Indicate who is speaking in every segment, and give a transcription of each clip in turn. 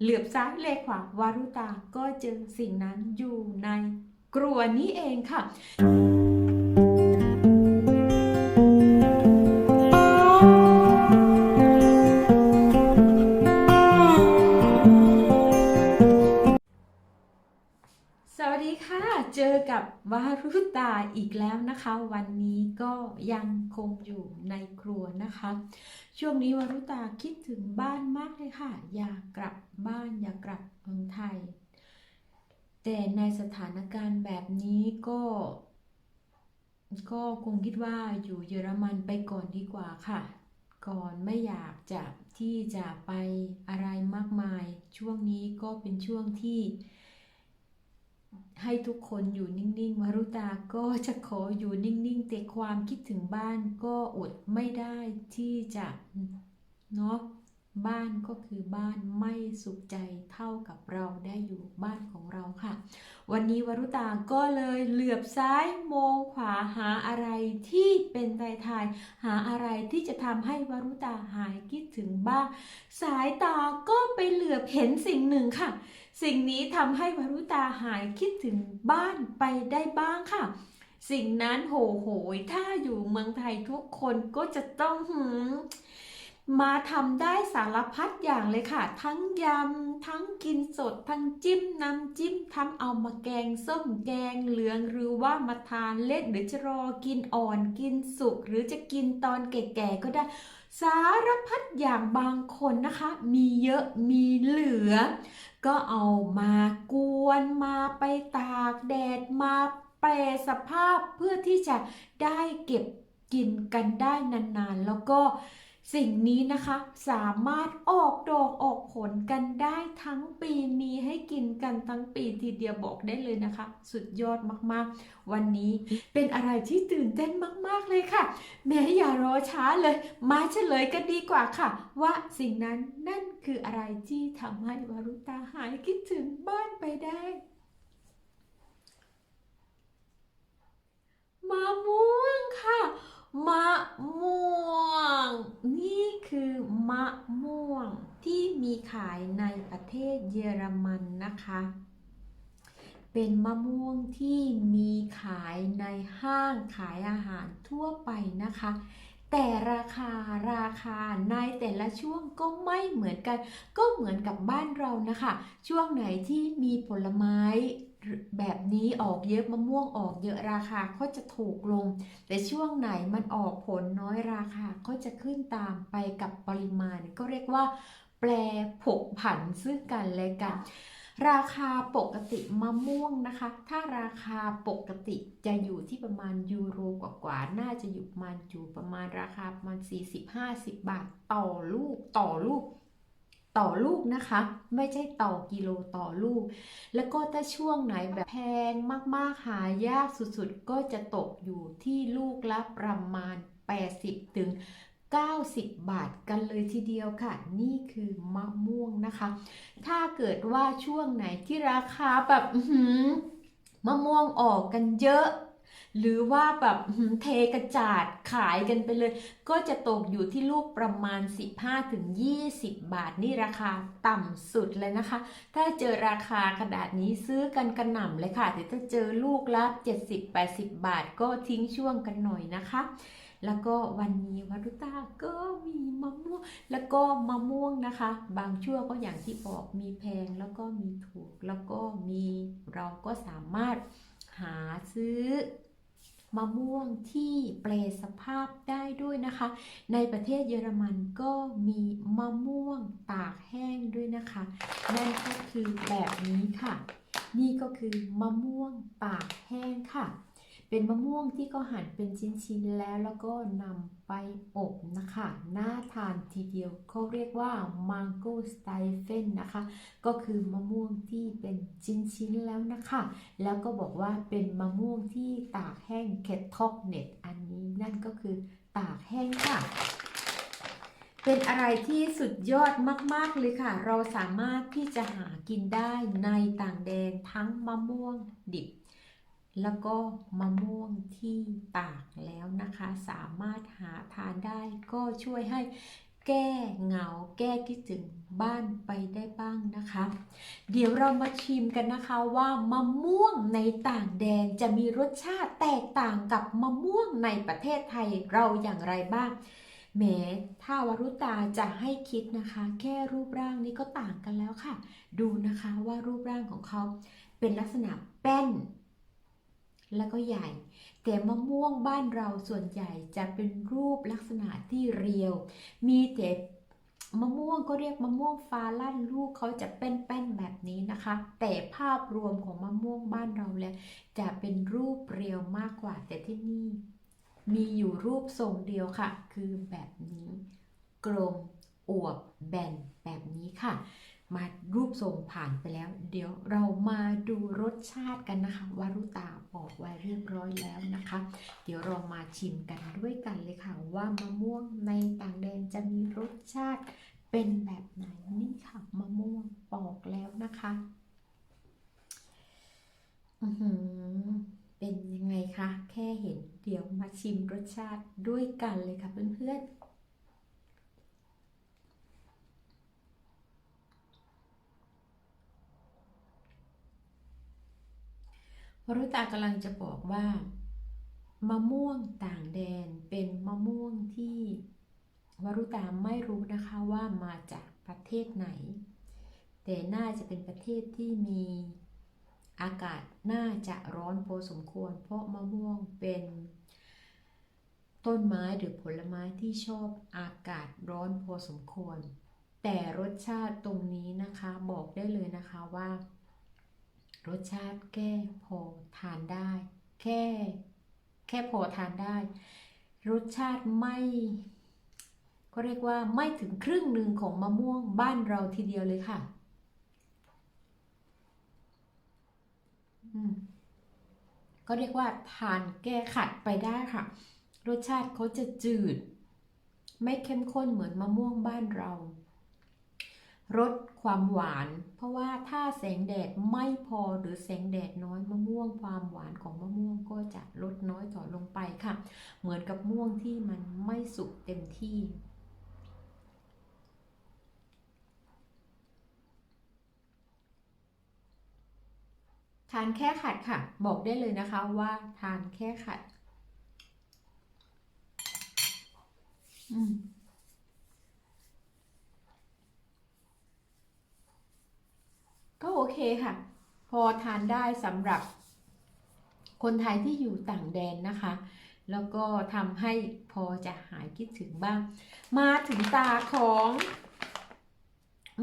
Speaker 1: เหลือบซ้ายเลขขวาวารุตาก็เจอสิ่งนั้นอยู่ในกรัวนี้เองค่ะ กับวารุตาอีกแล้วนะคะ วันนี้ก็ยังคงอยู่ในครัวนะคะ ช่วงนี้วารุตาคิดถึงบ้านมากเลยค่ะ อยากกลับบ้านอยากกลับเมืองไทย แต่ในสถานการณ์แบบนี้ก็ ก็คงคิดว่าอยู่เยอรมันไปก่อนดีกว่าค่ะ ก่อนไม่อยากจะที่จะไปอะไรมากมาย ช่วงนี้ก็เป็นช่วงที่ ให้ทุกคนอยู่นิ่งๆวารุตาก็จะขออยู่นิ่งๆ แต่ความคิดถึงบ้านก็อดไม่ได้ที่จะเนาะบ้านก็คือบ้านไม่สุขใจเท่ากับเราได้อยู่บ้านของเราค่ะ วันนี้วรุตาก็เลยเหลือบซ้ายมองขวาหาอะไรที่เป็นไตทาย หาอะไรที่จะทำให้วรุตาหายคิดถึงบ้านสายตาก็ไปเหลือบเห็นสิ่งหนึ่งค่ะ สิ่งนี้ทำให้วรุตาหายคิดถึงบ้านไปได้บ้างค่ะ สิ่งนั้นโหโหย ถ้าอยู่เมืองไทยทุกคนก็จะต้องหืมมาทำได้สารพัดอย่างเลยค่ะ ทั้งยำ ทั้งกินสด ทั้งจิ้มน้ำจิ้มทำเอามาแกงส้มแกงเหลืองหรือว่ามาทานเล่นหรือจะรอกินอ่อนกินสุกหรือจะกินตอนแก่ๆก็ได้ สารพัดอย่างบางคนนะคะ มีเยอะมีเหลือ ก็เอามากวนมาไปตากแดดมาแปรสภาพเพื่อที่จะได้เก็บกินกันได้นานๆ แล้วก็ สิ่งนี้นะคะสามารถออกดอกออกผลกันได้ทั้งปีมีให้กินกันทั้งปีทีเดียวบอกได้เลยนะคะ สุดยอดมากๆ วันนี้เป็นอะไรที่ตื่นเต้นมากๆเลยค่ะ แม้อย่ารอช้าเลย มาเฉลยกันดีกว่าค่ะ ว่าสิ่งนั้นนั่นคืออะไรที่ทำให้วารุตาหายคิดถึงบ้านไปได้มะม่วงค่ะ มะม่วง นี่คือมะม่วงที่มีขายในประเทศเยอรมันนะคะ เป็นมะม่วงที่มีขายในห้างขายอาหารทั่วไปนะคะ แต่ราคาราคาในแต่ละช่วงก็ไม่เหมือนกัน ก็เหมือนกับบ้านเรานะคะ ช่วงไหนที่มีผลไม้ แบบนี้ออกเยอะมะม่วงออกเยอะราคาก็จะถูกลง แต่ช่วงไหนมันออกผลน้อยราคาก็จะขึ้นตามไปกับปริมาณ ก็เรียกว่า แปรผกผันซึ่งกันและกัน ราคาปกติมะม่วงนะคะ ถ้าราคาปกติจะอยู่ที่ประมาณยูโรกว่าๆน่าจะอยู่ประมาณอยู่ประมาณราคาประมาณ 40-50 บาท ต่อลูกต่อลูก ต่อลูกนะคะ ไม่ใช่ต่อกิโลต่อลูก แล้วก็ถ้าช่วงไหนแบบแพงมากๆหายากสุดๆ ก็จะตกอยู่ที่ลูกละประมาณ 80 ถึง 90 บาทกันเลยทีเดียวค่ะ นี่คือมะม่วงนะคะ ถ้าเกิดว่าช่วงไหนที่ราคาแบบมะม่วงออกกันเยอะ หรือว่าแบบเทกระจาดขายกันไปเลย ก็จะตกอยู่ที่ลูกประมาณ 15-20 บาทนี่ราคาต่ำสุดเลยนะคะ ถ้าเจอราคาขนาดนี้ซื้อกันกระหน่ำเลยค่ะแต่ถ้าเจอลูกละ 70-80 บาทก็ทิ้งช่วงกันหน่อยนะคะ แล้วก็วันนี้วัรุตาก็มีมะม่วง แล้วก็มะม่วงนะคะ บางช่วงก็อย่างที่บอกมีแพงแล้วก็มีถูกแล้วก็มีเราก็สามารถหาซื้อ มะม่วงที่เปลสภาพได้ด้วยนะคะ ในประเทศเยอรมันก็มีมะม่วงตากแห้งด้วยนะคะ นั่นก็คือแบบนี้ค่ะ นี่ก็คือมะม่วงตากแห้งค่ะ เป็นมะม่วงที่ก็หั่นเป็นชิ้นๆแล้วแล้วก็นำไปอบนะคะ น่าทานทีเดียวเขาเรียกว่า mango steifen นะคะ ก็คือมะม่วงที่เป็นชิ้นๆแล้วนะคะ แล้วก็บอกว่าเป็นมะม่วงที่ตากแห้งเคทท็อกเน็ตอันนี้นั่นก็คือตากแห้งค่ะเป็นอะไรที่สุดยอดมาก ๆ เลยค่ะ เราสามารถที่จะหากินได้ในต่างแดนทั้งมะม่วงดิบ แล้วก็มะม่วงที่ตากแล้วนะคะ สามารถหาทานได้ก็ช่วยให้แก้เหงาแก้คิดถึงบ้านไปได้บ้างนะคะ เดี๋ยวเรามาชิมกันนะคะว่ามะม่วงในต่างแดนจะมีรสชาติแตกต่างกับมะม่วงในประเทศไทยเราอย่างไรบ้างแหมถ้าวรุตาจะให้คิดนะคะ แค่รูปร่างนี้ก็ต่างกันแล้วค่ะ ดูนะคะว่ารูปร่างของเขาเป็นลักษณะแป้น แล้วก็ใหญ่ แต่มะม่วงบ้านเราส่วนใหญ่จะเป็นรูปลักษณะที่เรียว มีแต่มะม่วงก็เรียกมะม่วงฟ้าลั่นลูกเขาจะเป็นแป้นแบบนี้นะคะ แต่ภาพรวมของมะม่วงบ้านเราแล้วจะเป็นรูปเรียวมากกว่าแต่ที่นี่ มีอยู่รูปทรงเดียวค่ะ คือแบบนี้ กลมอวบแบนแบบนี้ค่ะ มารูปทรงผ่านไปแล้ว เดี๋ยวเรามาดูรสชาติกันนะคะวารุตาบอกไว้เรียบร้อยแล้วนะคะ เดี๋ยวเรามาชิมกันด้วยกันเลยค่ะ ว่ามะม่วงในต่างแดนจะมีรสชาติเป็นแบบไหนนี่ค่ะมะม่วงปอกแล้วนะคะอือหือเป็นยังไงคะแค่เห็นเดี๋ยวมาชิมรสชาติด้วยกันเลยค่ะเพื่อนๆ วรุตากำลังจะบอกว่า มะม่วงต่างแดนเป็นมะม่วงที่วรุตาไม่รู้นะคะว่ามาจากประเทศไหน แต่น่าจะเป็นประเทศที่มีอากาศน่าจะร้อนพอสมควร เพราะมะม่วงเป็นต้นไม้หรือผลไม้ที่ชอบอากาศร้อนพอสมควร แต่รสชาติตรงนี้นะคะบอกได้เลยนะคะว่า รสชาติแค่พอทานได้ แค่ แค่พอทานได้ รสชาติไม่ก็เรียกว่าไม่ถึงครึ่งหนึ่งของมะม่วงบ้านเราทีเดียวเลยค่ะก็เรียกว่าทานแก้ขัดไปได้ค่ะ รสชาติเขาจะจืด ไม่เข้มข้นเหมือนมะม่วงบ้านเรา รสความหวาน เพราะว่าถ้าแสงแดดไม่พอหรือแสงแดดน้อยมะม่วงความหวานของมะม่วงก็จะลดน้อยถอยลงไปค่ะ เหมือนกับม่วงที่มันไม่สุกเต็มที่ทานแค่ขัดค่ะ บอกได้เลยนะคะว่าทานแค่ขัด อืม ก็โอเคค่ะ พอทานได้สำหรับ คนไทยที่อยู่ต่างแดนนะคะ แล้วก็ทำให้พอจะหายคิดถึงบ้าง มาถึงตาของ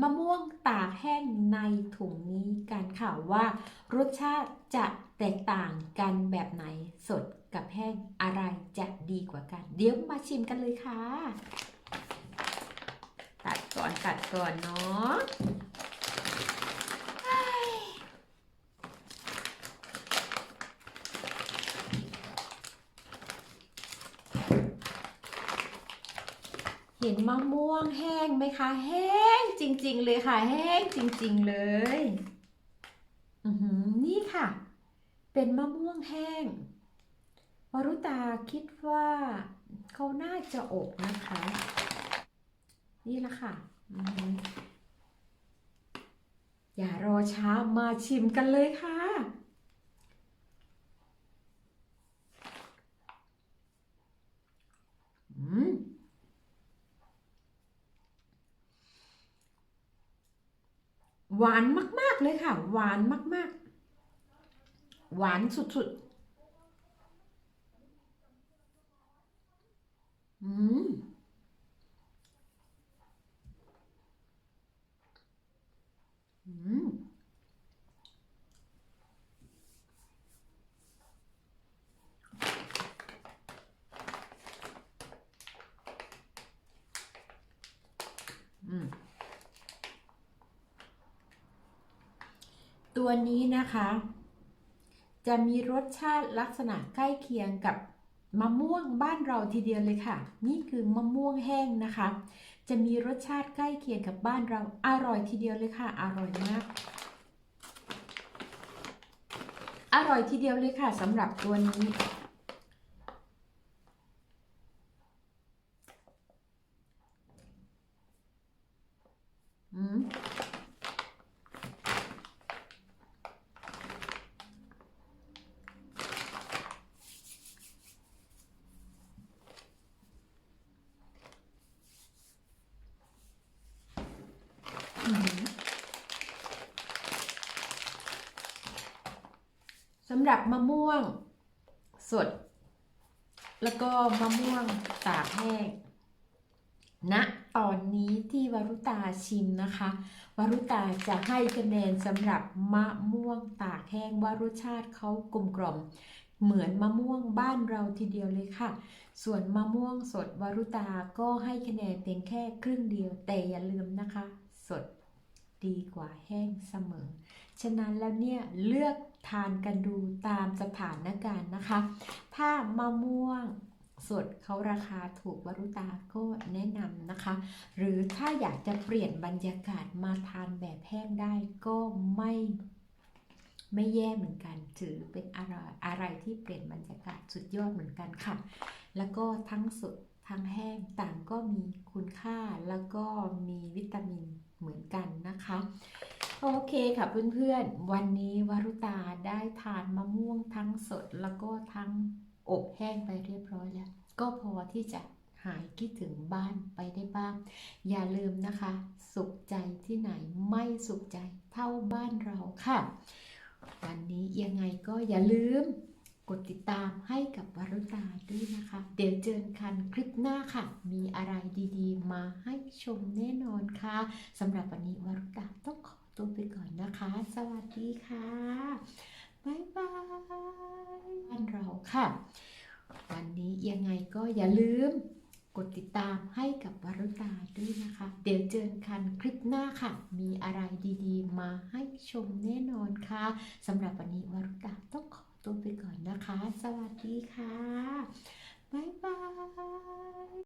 Speaker 1: มะม่วงตากแห้งในถุงนี้กันค่ะว่ารสชาติจะแตกต่างกันแบบไหนสดกับแห้งอะไรจะดีกว่ากัน เดี๋ยวมาชิมกันเลยค่ะ ตัดก่อนตัดก่อนเนาะ เห็นมะม่วงแห้งไหมคะ แห้งจริง ๆ เลยค่ะ แห้งจริง ๆ เลยอืนี่ค่ะ เป็นมะม่วงแห้ง วรุตาคิดว่าเขาน่าจะอบนะคะ นี่ละค่ะออย่ารอช้ามาชิมกันเลยค่ะ อืม หวานมาก ๆ เลยค่ะ หวานมาก ๆ หวานสุด ๆ อืม อืม อืม ตัวนี้นะคะ จะมีรสชาติลักษณะใกล้เคียงกับมะม่วงบ้านเราทีเดียวเลยค่ะ นี่คือมะม่วงแห้งนะคะ จะมีรสชาติใกล้เคียงกับบ้านเราอร่อยทีเดียวเลยค่ะ อร่อยมาก อร่อยทีเดียวเลยค่ะสำหรับตัวนี้ำหรับมะม่วงสด แล้วก็มะม่วงตากแห้งณนะตอนนี้ที่วรุตาชิมนะคะ วรุตาจะให้คะแนนสำหรับมะม่วงตากแห้งว่ารสชาติเขากลมกล่อมเหมือนมะม่วงบ้านเราทีเดียวเลยค่ะ ส่วนมะม่วงสดวรุตาก็ให้คะแนนเพียงแค่ครึ่งเดียว แต่อย่าลืมนะคะ สดดีกว่าแห้งเสมอ ฉะนั้นแล้วเนี่ยเลือกทานกันดูตามสถานการณ์นะคะ ถ้ามะม่วงสดเขาราคาถูกวรุตาก็แนะนำนะคะ หรือถ้าอยากจะเปลี่ยนบรรยากาศมาทานแบบแห้งได้ก็ไม่ไม่แย่เหมือนกันถือเป็นอะไรอะไรที่เปลี่ยนบรรยากาศสุดยอดเหมือนกันค่ะ แล้วก็ทั้งสดทั้งแห้งต่างก็มีคุณค่าแล้วก็มีวิตามิน เหมือนกันนะคะ โอเคค่ะเพื่อนๆ วันนี้วรุตาได้ทานมะม่วงทั้งสดแล้วก็ทั้งอบแห้งไปเรียบร้อยแล้ว ก็พอที่จะหายคิดถึงบ้านไปได้บ้าง อย่าลืมนะคะ สุขใจที่ไหนไม่สุขใจเท่าบ้านเราค่ะ วันนี้ยังไงก็อย่าลืม ดติดตามให้กับวรุตาด้วยนะคะ เดี๋ยวเจอกันคลิปหน้าค่ะ มีอะไรดีๆ มาให้ชมแน่นอนค่ะสำหรับวันนี้วรุตาต้องขอตัวไปก่อนนะคะ สวัสดีค่ะบ๊ายบายบ้านเราค่ะ วันนี้ยังไงก็อย่าลืมกดติดตามให้กับวรุตาด้วยนะคะ เดี๋ยวเจอกันคลิปหน้าค่ะ มีอะไรดีๆ มาให้ชมแน่นอนค่ะสำหรับวันนี้วรุตาต้องขอ ตัวไปก่อนนะคะ สวัสดีค่ะ บ๊ายบาย